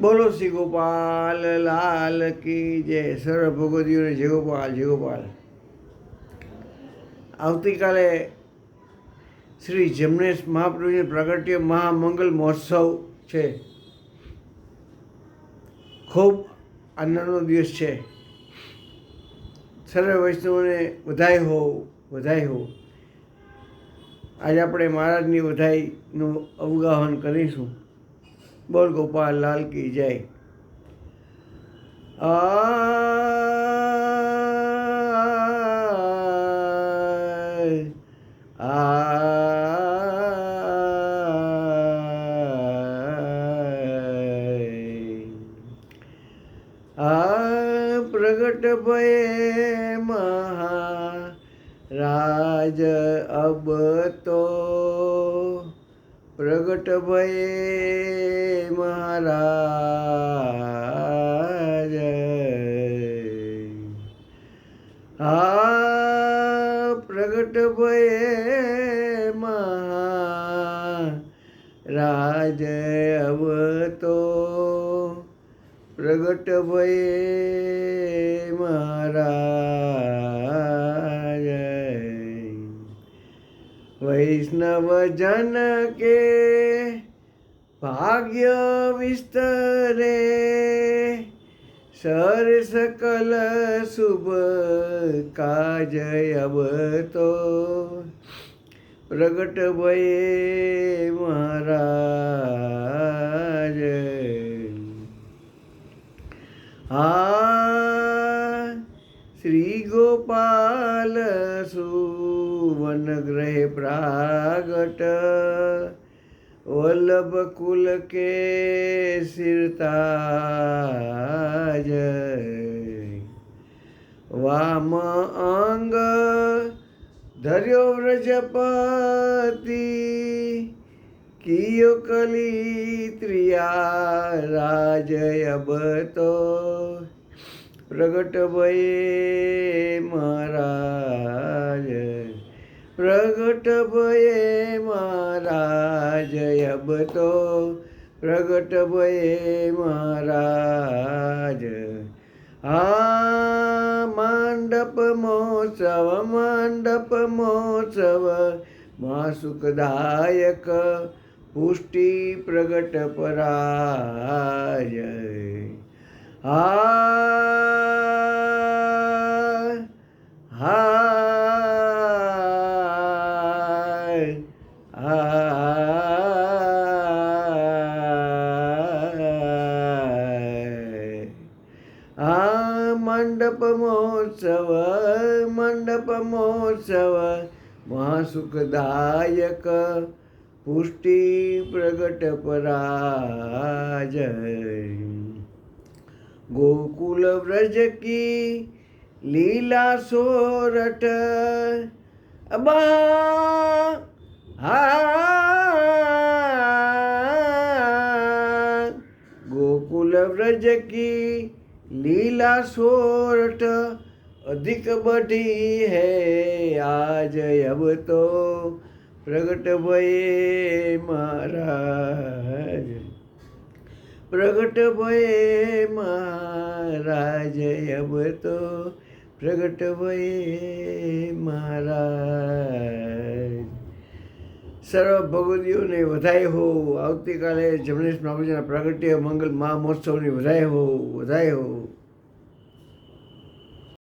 બોલો શ્રી ગોપાલ, લાલ કી જય. સર્વ ભગવતીઓને જય ગોપાલ જય ગોપાલ. આવતીકાલે શ્રી જમનેશ મહાપ્રભુની પ્રગટ્ય મહામંગલ મહોત્સવ છે. ખૂબ આનંદનો દિવસ છે. સર્વ વૈષ્ણવને વધાઈ હો વધાઈ હો. આજે આપણે મહારાજની વધાઈનું અવગાહન કરીશું. બોલ ગોપાલ લાલ કી જય. આ પ્રગટ ભયે મહા રાજ અબ તો પ્રગટ ભયે મહારાજ. આ પ્રગટ ભયે મહારાજ અબ તો પ્રગટ ભયે મહારાજ. વૈષ્ણવ જન કે ભાગ્ય વિસ્તરે? સર સકલ શુભ કાજ તો પ્રગટ ભયે મહારાજ. હા, શ્રી ગોપાલ સુવન ગ્રહે પ્રાગટ. વલ્લભ કુલ કે સિરતાજ વામ અંગ ધર્યો વ્રજપતિ. કિયો કલી ત્રિયા રાજય બતો. પ્રગટ ભયે મહારાજ. પ્રગટ ભયે મહારાજ અબ તો પ્રગટ ભયે મહારાજ આ માંડપ મહોત્સવ માંડપ મહોત્સવ, મા સુખદાયક પુષ્ટિ પ્રગટ પરાજ હા આ મંડપ મહોત્સવ મંડપ મહોત્સવ, મહાસુખદાયક પુષ્ટિ પ્રગટ પરાજ ગોકુલ વ્રજ કી લીલા સોરઠ, અબા હા ગોકુલ વ્રજ કી લીલા સોરઠ અધિક બઢી હૈ આજ અબ તો પ્રગટ ભયે મહારાજ. પ્રગટ ભયે મહારાજ અબ તો પ્રગટ ભયે મહારાજ. સર્વ ભગવતીઓને વધાય હો, આવતીકાલે જમનેશ બાબુજીના પ્રાગટ્ય મંગલ મહા મહોત્સવની વધાય હો વધાય હો.